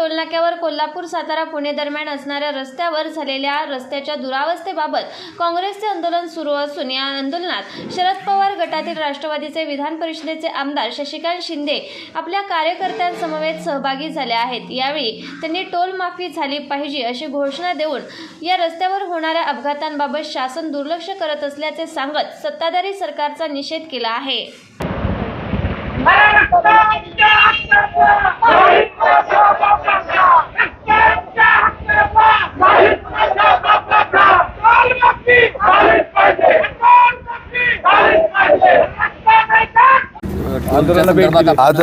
टोलनाक्यावर कोल्हापूर सातारा पुणे दरम्यान असणाऱ्या रस्त्यावर झालेल्या रस्त्याच्या दुरावस्थेबाबत काँग्रेसचे आंदोलन सुरू असून या आंदोलनात शरद पवार गटातील राष्ट्रवादीचे विधान परिषदेचे आमदार शशिकांत शिंदे आपल्या कार्यकर्त्यांसमवेत सहभागी झाले आहेत. यावेळी त्यांनी टोल माफी झाली पाहिजे अशी घोषणा देऊन या रस्त्यावर होणाऱ्या अपघातांबाबत शासन दुर्लक्ष करत असल्याचे सांगत सत्ताधारी सरकारचा निषेध केला आहे. आज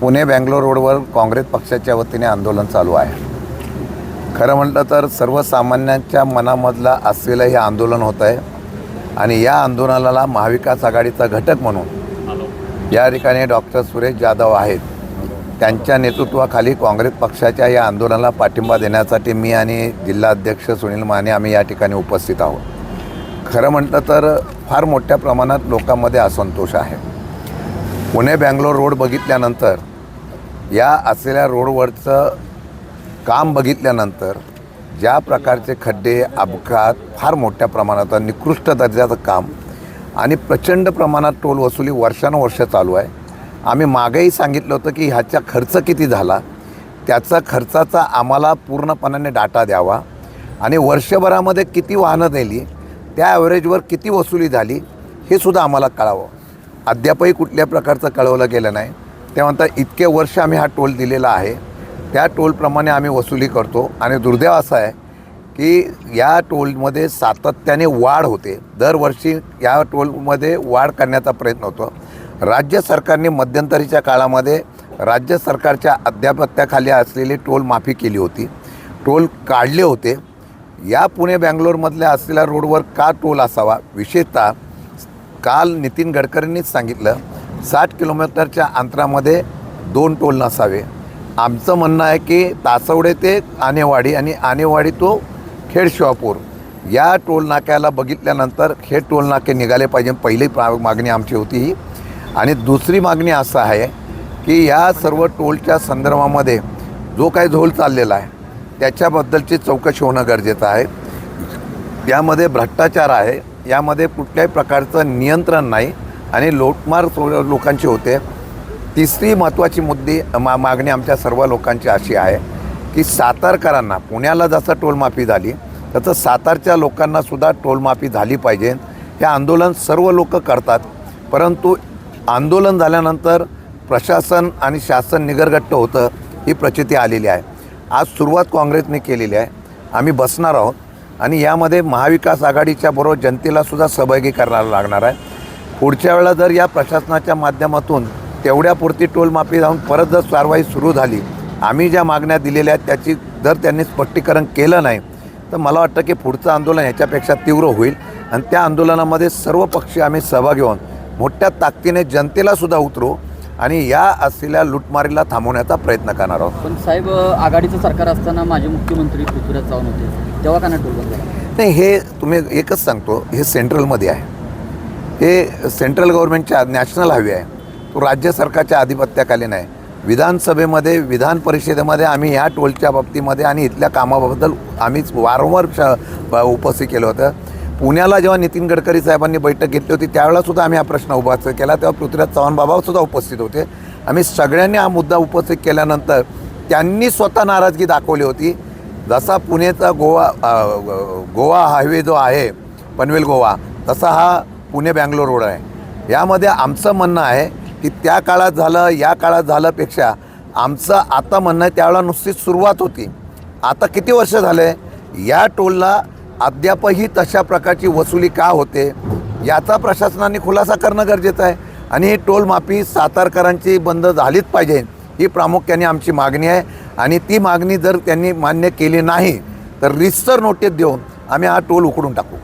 पुणे बँगलोर रोडवर काँग्रेस पक्षाच्या वतीने आंदोलन चालू आहे. खरं म्हटलं तर सर्वसामान्यांच्या मनामधलं असलेलं हे आंदोलन होत आहे आणि या आंदोलनाला महाविकास आघाडीचा घटक म्हणून या ठिकाणी डॉक्टर सुरेश जाधव आहेत. त्यांच्या नेतृत्वाखाली काँग्रेस पक्षाच्या या आंदोलनाला पाठिंबा देण्यासाठी मी आणि जिल्हाध्यक्ष सुनील माने आम्ही या ठिकाणी उपस्थित आहोत. खरं म्हटलं तर फार मोठ्या प्रमाणात लोकांमध्ये असंतोष आहे. पुणे बँगलोर रोड बघितल्यानंतर या असलेल्या रोडवरचं काम बघितल्यानंतर ज्या प्रकारचे खड्डे अपघात फार मोठ्या प्रमाणात निकृष्ट दर्जाचं काम आणि प्रचंड प्रमाणात टोल वसुली वर्षानुवर्ष चालू आहे. आम्ही मागेही सांगितलं होतं की ह्याचा खर्च किती झाला? त्याचा खर्चाचा आम्हाला पूर्णपणाने डाटा द्यावा. आणि वर्षभरामध्ये किती वाहनं नेली? त्या ॲव्हरेजवर किती वसुली झाली? हे सुद्धा आम्हाला कळावं. अद्यापही कुठल्या प्रकारचं कळवलं गेलं नाही. ते म्हणतात इतके वर्ष आम्ही हा टोल दिलेला आहे. त्या टोलप्रमाणे आम्ही वसुली करतो. आणि दुर्दैव असं आहे की या टोलमध्ये सातत्याने वाढ होते. दरवर्षी या टोलमध्ये वाढ करण्याचा प्रयत्न होतो. राज्य सरकारने मध्यंतरीच्या काळामध्ये राज्य सरकारच्या अध्यापत्याखाली असलेली टोल माफी केली होती. टोल काढले होते. या पुणे बँगलोरमधल्या असलेल्या रोडवर का टोल असावा? विशेषतः काल नितीन गडकरींनीच सांगितलं साठ किलोमीटरच्या अंतरामध्ये दोन टोल नसावे. आमचं म्हणणं आहे की तासवडे ते आनेवाडी आणि आनेवाडी तो खेड शिवापूर. या टोलनाक्याला बघितल्यानंतर हे टोलनाके निघाले पाहिजे. पहिली प्रा मागणी आमची होती ही. आणि दुसरी मागणी असं आहे की या सर्व टोलच्या संदर्भामध्ये जो काही झोल चाललेला आहे त्याच्याबद्दलची चौकशी होणं गरजेचं आहे. यामध्ये भ्रष्टाचार आहे. यामध्ये कुठल्याही प्रकारचं नियंत्रण नाही आणि लोटमार लोकांची होते. तिसरी महत्त्वाची मुद्दे मा मागणी आमच्या सर्व लोकांची अशी आहे की सातारकरांना पुण्याला जसं टोलमाफी झाली तसं सातारच्या लोकांनासुद्धा टोलमाफी झाली पाहिजे. हे आंदोलन सर्व लोक करतात. परंतु आंदोलन झाल्यानंतर प्रशासन आणि शासन निगरगट्ट होतं ही प्रचिती आलेली आहे. आज सुरुवात काँग्रेसने केलेली आहे. आम्ही बसणार आहोत आणि यामध्ये महाविकास आघाडीच्या बरोबर जनतेला सुद्धा सहभागी करायला लागणार आहे. पुढच्या वेळा जर या प्रशासनाच्या माध्यमातून तेवढ्यापुरती टोलमाफी जाऊन परत जर कारवाई सुरू झाली आम्ही ज्या मागण्या दिलेल्या आहेत त्याची जर त्यांनी स्पष्टीकरण केलं नाही तर मला वाटतं की पुढचं आंदोलन ह्याच्यापेक्षा तीव्र होईल. आणि त्या आंदोलनामध्ये सर्व पक्षी आम्ही सहभागी होऊन मोठ्या ताकदीने जनतेला सुद्धा उतरू आणि या असलेल्या लुटमारीला थांबवण्याचा प्रयत्न करणार आहोत. पण साहेब आघाडीचं सरकार असताना माजी मुख्यमंत्री पृथ्वीराज चव्हाण होते. तेव्हा का नाही हे तुम्ही एकच सांगतो हे सेंट्रलमध्ये आहे. हे सेंट्रल गव्हर्नमेंटच्या नॅशनल हायवे आहे. तो राज्य सरकारच्या आधिपत्याखाली नाही. विधानसभेमध्ये विधान परिषदेमध्ये आम्ही ह्या टोलच्या बाबतीमध्ये आणि इथल्या कामाबद्दल आम्हीच वारंवार श- ब- उपस्थित केलं होतं. पुण्याला जेव्हा नितीन गडकरी साहेबांनी बैठक घेतली होती त्यावेळेलासुद्धा आम्ही हा प्रश्न उभा केला. तेव्हा पृथ्वीराज चव्हाण बाबासुद्धा उपस्थित होते. आम्ही सगळ्यांनी हा मुद्दा उपस्थित केल्यानंतर त्यांनी स्वतः नाराजगी दाखवली होती. जसा पुणेचा गोवा गोवा हायवे जो आहे पनवेल गोवा तसा हा पुणे बँगलोर रोड आहे. यामध्ये आमचं म्हणणं आहे की त्या काळात झालं या काळात झाल्यापेक्षा आमचं आता म्हणणं आहे त्यावेळेला नुसतीच सुरुवात होती. आता किती वर्ष झाले? या टोलला अद्यापही तशा प्रकारची वसुली का होते? याचा प्रशासनाने खुलासा करणं गरजेचं आहे. आणि ही टोलमाफी सातारकरांची बंद झालीच पाहिजे ही प्रामुख्याने आमची मागणी आहे. आणि ती मागणी जर त्यांनी मान्य केली नाही तर रिस्टर नोटीस देऊन आम्ही हा टोल उकडून टाकू.